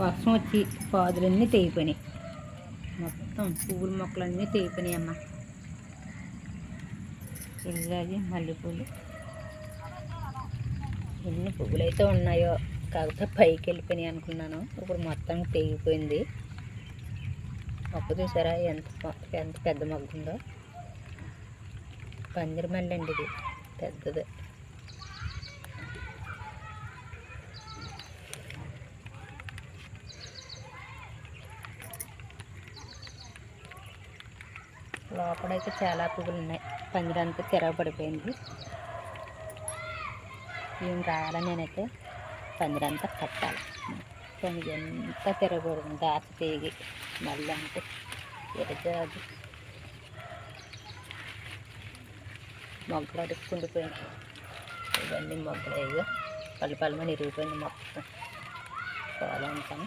వర్షం వచ్చి పాదులన్నీ తెగిపోయినాయి మొత్తం పువ్వుల మొక్కలన్నీ తెగిపోయినాయి అమ్మ. ఇలాగే మల్లెపూలు. ఎన్ని పువ్వులు అయితే ఉన్నాయో కాకపోతే పైకి వెళ్ళిపోయినాయి అనుకున్నాను. ఇప్పుడు మొత్తం తెగిపోయింది మొక్క చూసారా? ఎంత ఎంత పెద్ద మొక్క ఉందో. పందిరి మల్లె అండి ఇది. పెద్దది. లోపలైతే చాలా పువ్వులు ఉన్నాయి పందిరంతా తిరగబడిపోయింది ఏం కావాలని నేనైతే? పందిరంతా కట్టాలి. పందిరి ఎంత తిరగబడింది దాచి తీగి మళ్ళీ అంటే ఎరజాదు మొగ్గలు అడుక్కుండిపోయింది ఇవన్నీ మొగ్గలు అయ్యో పళ్ళు పళ్ళమని ఇరిగిపోయింది మొత్తం. పోదంతాను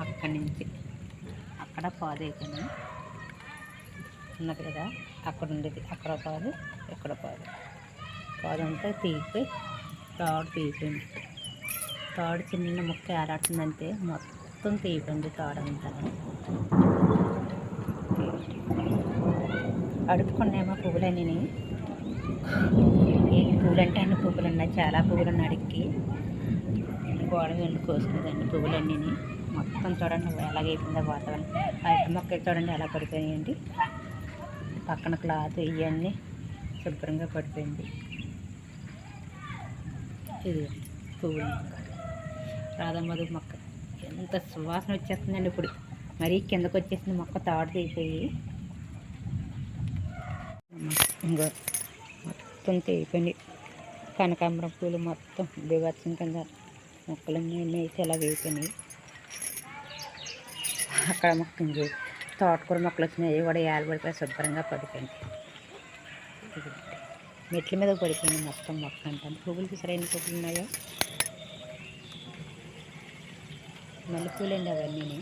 అక్కడి నుంచి. అక్కడ పాదు అయిపోయింది ఉన్నది కదా? అక్కడ ఉండేది. అక్కడ పాదు ఇక్కడ పాదు. పాదు అంతా తీగిపోయి తాడు తీగిపోయింది తాడు చిన్న ముక్క ఏలాడుతుందంటే మొత్తం తీగిపోయింది తాడు అంతా అడుక్కున్నాయేమో పువ్వులని ఏ పువ్వులంటే అన్ని పువ్వులు ఉన్నాయి చాలా పువ్వులు ఉన్నాయి అడిగి గోడ వెళ్ళి కోసుకుందండి పువ్వులన్నీ మొత్తం చూడండి ఎలాగైపోయిందో వాతావరణం. ఆ మొక్కలు చూడండి ఎలా పడిపోయాయండి పక్కన క్లాత్ ఇవన్నీ శుభ్రంగా పడిపోయింది. ఇది పువ్వుల మొక్క. రాధమ్మది మొక్క. ఎంత సువాసన వచ్చేస్తుందండి ఇప్పుడు. మరీ కిందకు వచ్చేసింది మొక్క తాడు తీయిపోయి మొత్తం తెగిపోయింది కనకాంబరం పూలు మొత్తం దిగొచ్చిన కింద మొక్కలన్నీ అన్నీ అయితే ఇలా వేయిపోయినాయి అక్కడ మొక్కింది తోటకూర మొక్కలు వచ్చినాయి. అవి కూడా ఏలబడిపోయి శుభ్రంగా పడిపోయింది మెట్ల మీద పడిపోయింది మొత్తం మొక్క అంతా. పువ్వులు చూసారా ఎన్ని పువ్వులు ఉన్నాయో? మల్లెపూలు అండి అవన్నీ